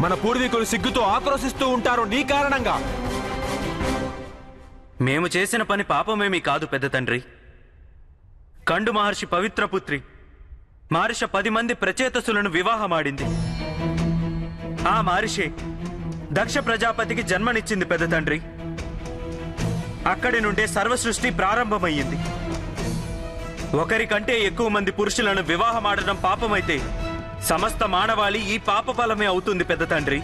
మన పూర్వీకులు సిగ్గుతో ఆక్రోశిస్తూ ఉంటారు నీ కారణంగా. మేము చేసిన పని పాపమేమీ కాదు పెద్ద తండ్రి. కండు మహర్షి పవిత్ర పుత్రి మారిష పది మంది ప్రచేతసులను వివాహమాడింది. ఆ మారిషే దక్ష ప్రజాపతికి జన్మనిచ్చింది పెద్ద తండ్రి. అక్కడి నుండే సర్వసృష్టి ప్రారంభమయ్యింది. ఒకరికంటే ఎక్కువ మంది పురుషులను వివాహమాడడం పాపమైతే సమస్త మానవాళి ఈ పాప ఫలమే అవుతుంది పెద్ద తండ్రి.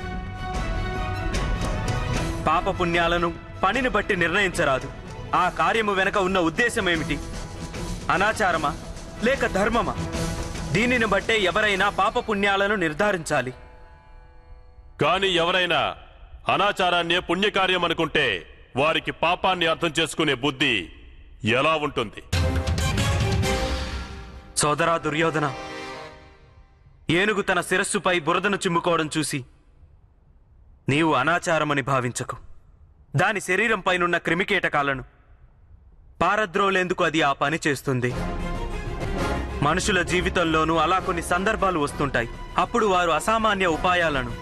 పాప పుణ్యాలను పనిని బట్టి నిర్ణయించరాదు. ఆ కార్యము వెనక ఉన్న ఉద్దేశం ఏమిటి అనాచారమా? లేక ధర్మమా? దీనిని బట్టే ఎవరైనా పాప పుణ్యాలను నిర్ధారించాలి. కాని ఎవరైనా అనాచారాన్నే పుణ్యకార్యం అనుకుంటే వారికి పాపాన్ని అర్థం చేసుకునే బుద్ధి ఎలా ఉంటుంది? సోదరా దుర్యోధన ఏనుగు తన శిరస్సుపై బురదను చిమ్ముకోవడం చూసి నీవు అనాచారమని భావించకు. దాని శరీరంపైనున్న క్రిమికీటకాలను పారద్రోలేందుకు అది ఆ పని చేస్తుంది. మనుషుల జీవితంలోనూ అలా కొన్ని సందర్భాలు వస్తుంటాయి. అప్పుడు వారు అసామాన్య ఉపాయాలను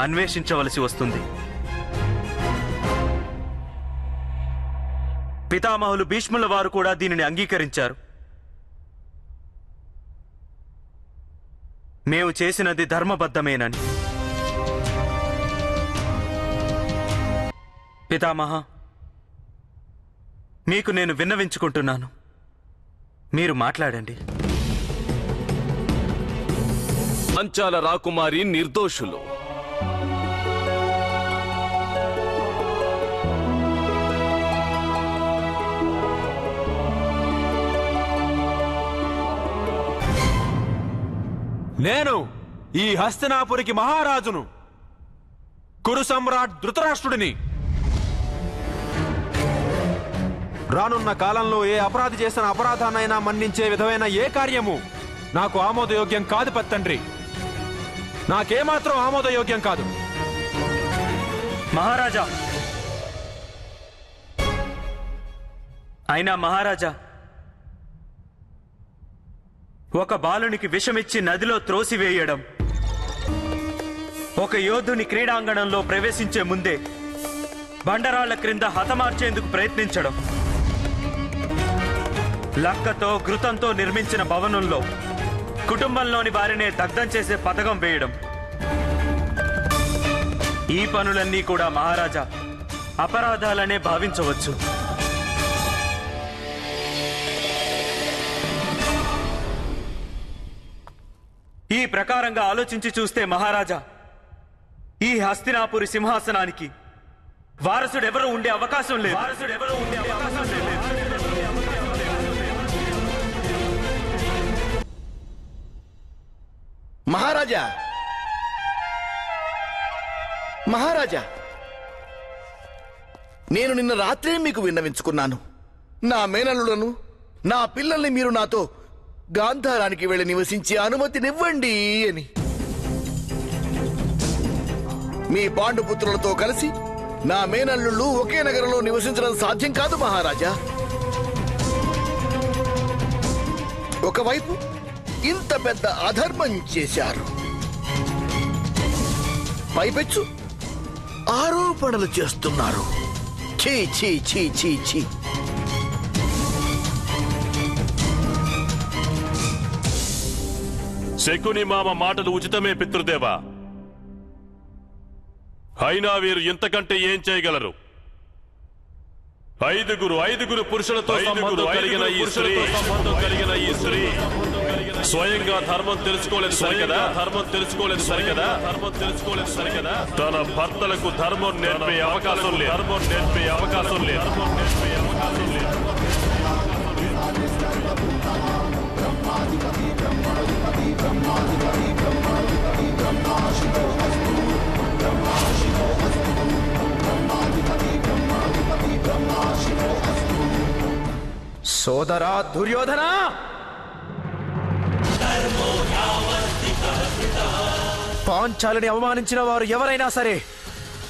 అన్వేషించవలసి వస్తుంది. పితామహులు భీష్ముల వారు కూడా దీనిని అంగీకరించారు. మేము చేసినది ధర్మబద్ధమేనని. పితామహ మీకు నేను విన్నవించుకుంటున్నాను. మీరు మాట్లాడండి. పంచాల రాకుమారి నిర్దోషులు. నేను ఈ హస్తినాపురికి మహారాజును కురు సమ్రాట్ ధృతరాష్ట్రుడిని. రానున్న కాలంలో ఏ అపరాధి చేసిన అపరాధాన్నైనా మన్నించే విధమైన ఏ కార్యము నాకు ఆమోదయోగ్యం కాదు పత్తండ్రి. నాకేమాత్రం ఆమోదయోగ్యం కాదు. మహారాజా. అయినా మహారాజా ఒక బాలునికి విషమిచ్చి నదిలో త్రోసివేయడం. ఒక యోధుని క్రీడాంగణంలో ప్రవేశించే ముందే బండరాళ్ళ క్రింద హతమార్చేందుకు ప్రయత్నించడం. లక్కతో ఘృతంతో నిర్మించిన భవనంలో కుటుంబంలోని వారినే దగ్ధం చేసే పథకం వేయడం. ఈ పనులన్నీ కూడా మహారాజా అపరాధాలనే భావించవచ్చు. ఈ ప్రకారంగా ఆలోచించి చూస్తే మహారాజా ఈ హస్తినాపురి సింహాసనానికి వారసుడెవరూ ఉండే అవకాశం లేదు. వారసుడెవరు ఉండే అవకాశం లేదు మహారాజా మహారాజా నేను నిన్న రాత్రే మీకు విన్నవించుకున్నాను. నా మేనల్లులను నా పిల్లల్ని మీరు నాతో గాంధారానికి వెళ్ళి నివసించే అనుమతినివ్వండి అని. మీ పాండుపుత్రులతో కలిసి నా మేనల్లుళ్ళు ఒకే నగరంలో నివసించడం సాధ్యం కాదు మహారాజా. ఒకవైపు ఇంత పెద్ద అధర్మం చేశారు. పైపెచ్చు ఆరోపణలు చేస్తున్నారు. ఛీ ఛీ ఛీ ఛీ ఛీ. శకుని మామ మాటలు ఉచితమే పితృదేవా. అయినా వీరు ఇంతకంటే ఏం చేయగలరు? ఐదుగురు ఐదుగురు పురుషులతో కలిగిన ఈ స్త్రీ. కలిగిన ఈ స్త్రీ. స్వయంగా ధర్మం తెలుసుకోలేదు సరికదా? ధర్మం తెలుసుకోలేదు సరికదా? ధర్మం తెలుసుకోలేదు సరికదా? తన భర్తలకు ధర్మం నేర్పే అవకాశం లేదు. ధర్మం నేర్పే అవకాశం లేదు. ధర్మం నేర్పే అవకాశం లేదు. సోదరా దుర్యోధన! పాంచాలని అవమానించిన వారు ఎవరైనా సరే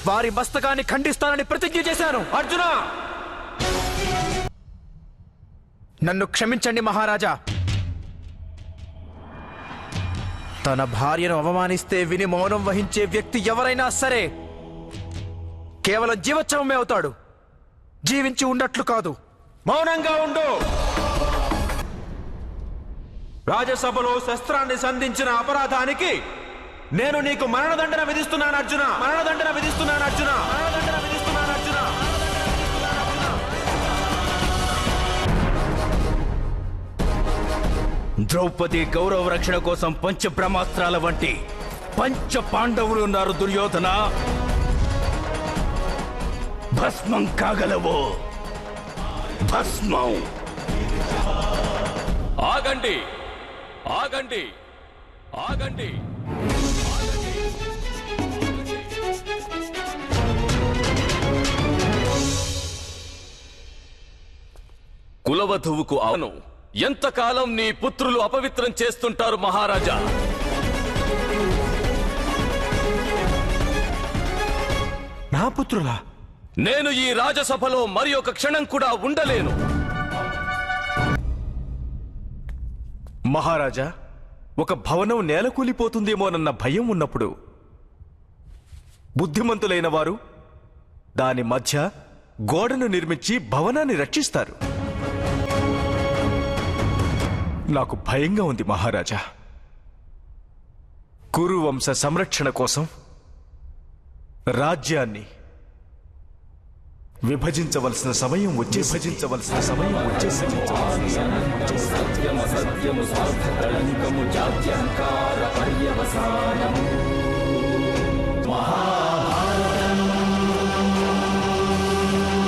వారి మస్తకాన్ని ఖండిస్తానని ప్రతిజ్ఞ చేశాను. అర్జున! నన్ను క్షమించండి మహారాజా. తన భార్యను అవమానిస్తే విని మౌనం వహించే వ్యక్తి ఎవరైనా సరే కేవలం జీవోత్సవమే అవుతాడు. జీవించి ఉన్నట్లు కాదు. మౌనంగా ఉండు. రాజ్యసభలో శస్త్రాన్ని సంధించిన అపరాధానికి నేను నీకు మరణదండన విధిస్తున్నాను అర్జున. మరణదండన విధిస్తున్నాను అర్జున. మరణదండన ద్రౌపది గౌరవ రక్షణ కోసం పంచ బ్రహ్మాస్త్రాల వంటి పంచ పాండవులు ఉన్నారు దుర్యోధన. భస్మం కాగలవు? భస్మం. ఆగండి. ఆగండి. ఆగండి. కులవధువుకు అవును ఎంతకాలం నీ పుత్రులు అపవిత్రం చేస్తుంటారు మహారాజా? నా పుత్రులా? నేను ఈ రాజసభలో మరి ఒక క్షణం కూడా ఉండలేను. మహారాజా ఒక భవనం నేలకూలిపోతుందేమోనన్న భయం ఉన్నప్పుడు బుద్ధిమంతులైన వారు దాని మధ్య గోడను నిర్మించి భవనాన్ని రక్షిస్తారు. నాకు భయంగా ఉంది మహారాజా కురువంశ సంరక్షణ కోసం రాజ్యాన్ని విభజించవలసిన సమయం వచ్చే విభజించవలసిన సమయం వచ్చేసింది మహా